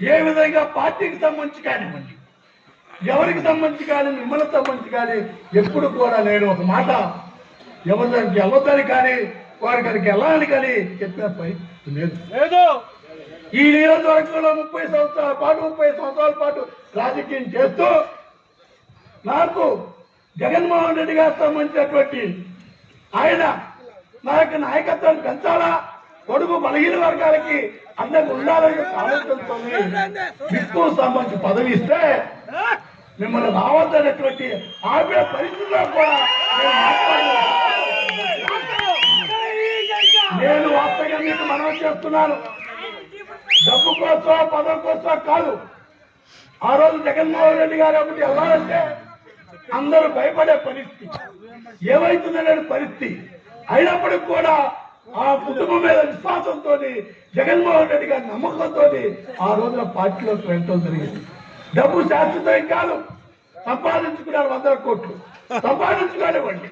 పార్టీగా పార్టీకి సంబంధించి కానివ్వండి ఎవరికి సంబంధించి కానీ మిమ్మల్ని సంబంధించి కానీ ఎప్పుడు కూడా నేను ఒక మాట ఎవరికి వెళ్ళొద్దని కానీ వారికి వెళ్ళాలని కానీ చెప్పిన పరిస్థితి లేదు. లేదు. ఈ నియోజకవర్గంలో ముప్పై సంవత్సరాల పాటు ముప్పై సంవత్సరాల పాటు రాజకీయం చేస్తూ నాకు జగన్మోహన్ రెడ్డి గారికి సంబంధించినటువంటి ఆయన నా యొక్క నాయకత్వాన్ని పెంచాలా? కొడుకు బలహీన వర్గాలకి అందరికి ఉండాలని ఆలోచనతో విష్ణు సంబంధించి పదవి ఇస్తే మిమ్మల్ని రావద్దనేటువంటి ఆవిడ పరిస్థితుల్లో కూడా నేను వాస్తవంగా మీకు మనం చేస్తున్నాను. డబ్బు కోసం పదవి కోసం కాదు. ఆ రోజు జగన్మోహన్ రెడ్డి గారు ఒకటి వెళ్ళాలంటే అందరూ భయపడే పరిస్థితి. ఏమైతుందనే పరిస్థితి. అయినప్పటికి కూడా ఆ కుటుంబం మీద విశ్వాసంతో జగన్మోహన్ రెడ్డి గారి నమ్మకంతో ఆ రోజున పార్టీలోకి వెళ్ళటం జరిగింది. డబ్బు శాశ్వతం కాదు సంపాదించుకున్నారు వందల కోట్లు. సంపాదించుకోనివ్వండి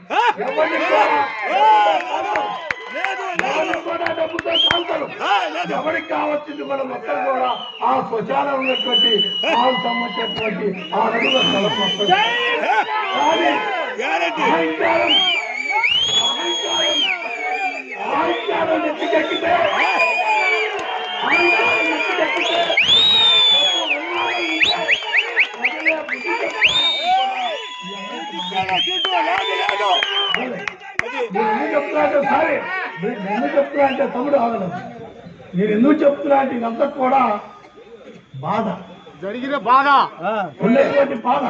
కూడా. డబ్బుతో కాల్చరు. ఎవరికి కావచ్చింది కూడా మొత్తం కూడా ఆ స్వచారం ఉన్నటువంటి ఆకు సంబంధించినటువంటి ఆ నదుల స్థలం మొత్తం. అహంకారం అహంకారం అహంకారం నెత్తికెక్కితే అహంకారం నెత్తికెక్కితే. నేను చెప్తున్నా అంటే సరే నేను ఎందుకు చెప్తున్నా అంటే తమ్ముడు ఆగలేదు నేను ఎందుకు చెప్తున్నా అంటే ఇదంతా కూడా బాధ. జరిగిన బాధ. ఉండేటువంటి బాధ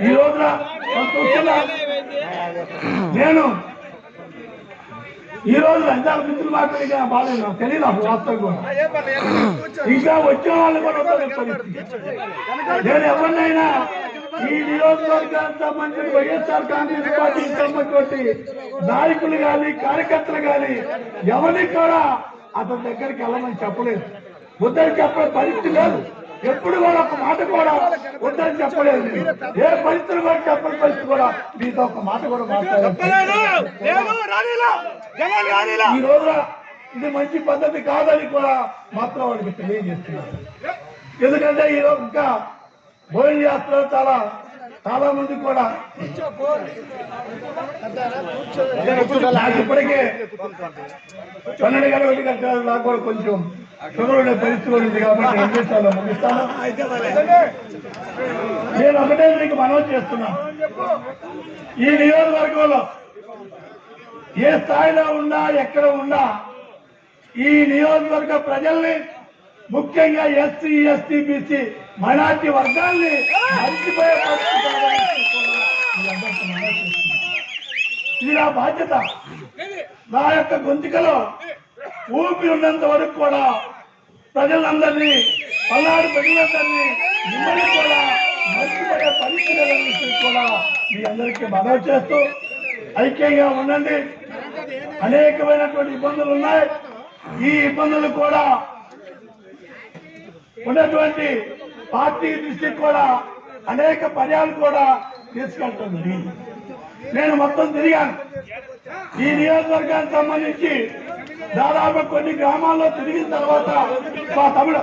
ఈ రోజున నేను ఈ రోజు లంచాల మిత్రులు మాట్లాడిన బాగాలేదు నాకు తెలియదు అప్పుడు వాస్తవం కూడా. ఇంకా వచ్చే వాళ్ళు కూడా ఉండదు నేను ఎవరినైనా ఈ నియోజకవర్గానికి సంబంధించిన వైఎస్ఆర్ కాంగ్రెస్ పార్టీకి సంబంధించి నాయకులు కానీ కార్యకర్తలు కానీ ఎవరికి కూడా అతని దగ్గరికి వెళ్ళమని చెప్పలేదు. ముద్దరికి చెప్పే పరిస్థితి లేదు ఎప్పుడు కూడా ఒక మాట కూడా వద్దని చెప్పలేదు. ఏ పరిస్థితులు కూడా చెప్పని పరిస్థితి కూడా మీతో ఒక మాట కూడా మాట్లాడలేదు. ఈ రోజున ఇది మంచి పద్ధతి కాదని కూడా మాత్రం వాళ్ళకి తెలియజేస్తున్నారు. ఎందుకంటే ఈ రోజు ఇంకా భోజనం చేస్తున్నారు చాలా చాలా మంది కూడా ఇప్పటికే పన్నెండు గంటల ఒకటి గంటల నాకు కూడా కొంచెం ఉండే పరిస్థితి ఉంది కాబట్టి ఏం చేస్తాను ముగిస్తాను నేను ఒకటే మీకు మనవి చేస్తున్నాను ఈ నియోజకవర్గంలో ఏ స్థాయిలో ఉన్నా ఎక్కడ ఉన్నా ఈ నియోజకవర్గ ప్రజల్ని ముఖ్యంగా ఎస్సీ ఎస్టీ బీసీ మైనార్టీ వర్గాల్ని మర్చిపోయే. ఇది నా బాధ్యత. నా యొక్క గొంతుకలో ఊపి ఉన్నంత వరకు కూడా ప్రజలందరినీ పల్నాడు ప్రజలందరినీ మిమ్మల్ని కూడా మర్చిపోయే పరిస్థితులను కూడా మీ అందరికీ మనవి చేస్తూ ఐక్యంగా ఉండండి. అనేకమైనటువంటి ఇబ్బందులు ఉన్నాయి. ఈ ఇబ్బందులు కూడా ఉన్నటువంటి పార్టీ దృష్టికి కూడా అనేక పర్యాలు కూడా తీసుకెళ్తుంది. నేను మొత్తం తిరిగాను. ఈ నియోజకవర్గానికి సంబంధించి దాదాపు కొన్ని గ్రామాల్లో తిరిగిన తర్వాత మా తమిళ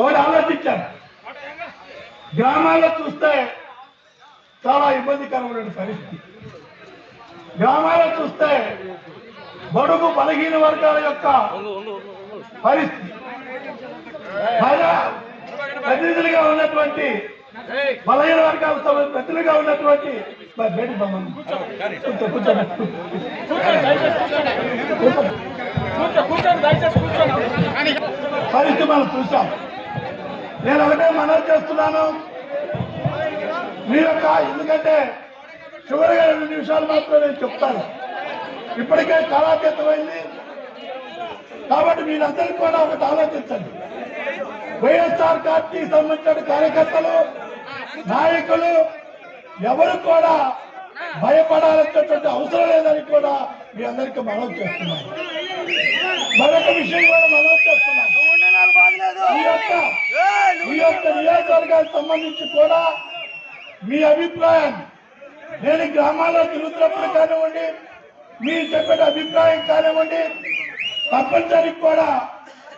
ఒకటి ఆలోచించాను. గ్రామాల్లో చూస్తే చాలా ఇబ్బందికరమైన పరిస్థితి. గ్రామాల్లో చూస్తే బడుగు బలహీన వర్గాల యొక్క పరిస్థితి. ప్రతినిధులుగా ఉన్నటువంటి బలహీన వర్గాల సభ- ప్రతినిధులుగా ఉన్నటువంటి మనం చూసాం నేను ఒకటే మనవి చేస్తున్నాను. మీ యొక్క ఎందుకంటే చివరిగా రెండు నిమిషాలు మాత్రం నేను చెప్తాను. ఇప్పటికే కాలాతీతమైంది కాబట్టి మీరందరూ కూడా ఒకటి ఆలోచించండి. వైఎస్ఆర్ పార్టీ సంబంధించిన కార్యకర్తలు నాయకులు ఎవరు కూడా భయపడాల్సినటువంటి అవసరం లేదని కూడా మీ అందరికీ మనవి చేస్తున్నాను. మరొక విషయం కూడా మనవి చేస్తున్నాను. ఈ యొక్క నియోజకవర్గానికి సంబంధించి కూడా మీ అభిప్రాయం నేను గ్రామాల్లో తిరుగుతున్నప్పుడు కానివ్వండి మీరు చెప్పిన అభిప్రాయం కానివ్వండి తప్పనిసరికి కూడా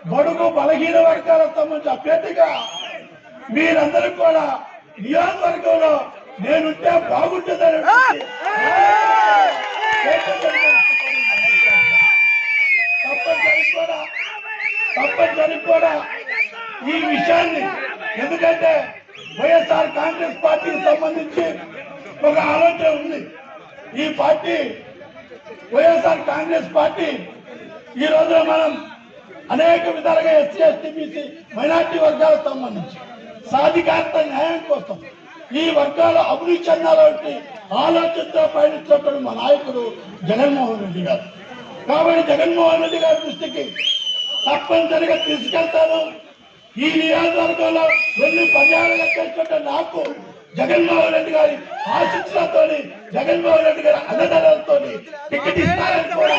బడుగు బలహీన వర్గాలకు సంబంధించిన అభ్యర్థిగా మీరందరూ కూడా నియోజకవర్గంలో నేనుంటే బాగుంటుందని తప్పనిసరి కూడా తప్పనిసరి కూడా ఈ విషయాన్ని. ఎందుకంటే వైఎస్ఆర్ కాంగ్రెస్ పార్టీకి సంబంధించి ఒక ఆలోచన ఉంది. ఈ పార్టీ వైఎస్ఆర్ కాంగ్రెస్ పార్టీ ఈ రోజున మనం అనేక విధాలుగా ఎస్సీ ఎస్టీ బీసీ మైనార్టీ వర్గాలకు సంబంధించి సాధికారత న్యాయం కోసం ఈ వర్గాల అభివృద్ధి చెందాలంటే ఆలోచనతో పయనిస్తున్నటువంటి మా నాయకుడు జగన్మోహన్ రెడ్డి గారు. కాబట్టి జగన్మోహన్ రెడ్డి గారి దృష్టికి తప్పనిసరిగా తీసుకెళ్తాను. ఈ నియోజకవర్గంలో వెళ్ళి పర్యాటన చేస్తుంటే నాకు జగన్మోహన్ రెడ్డి గారి ఆశిస్సులతో జగన్మోహన్ రెడ్డి గారి అన్నదానాలతో టికెట్ ఇస్తారని కూడా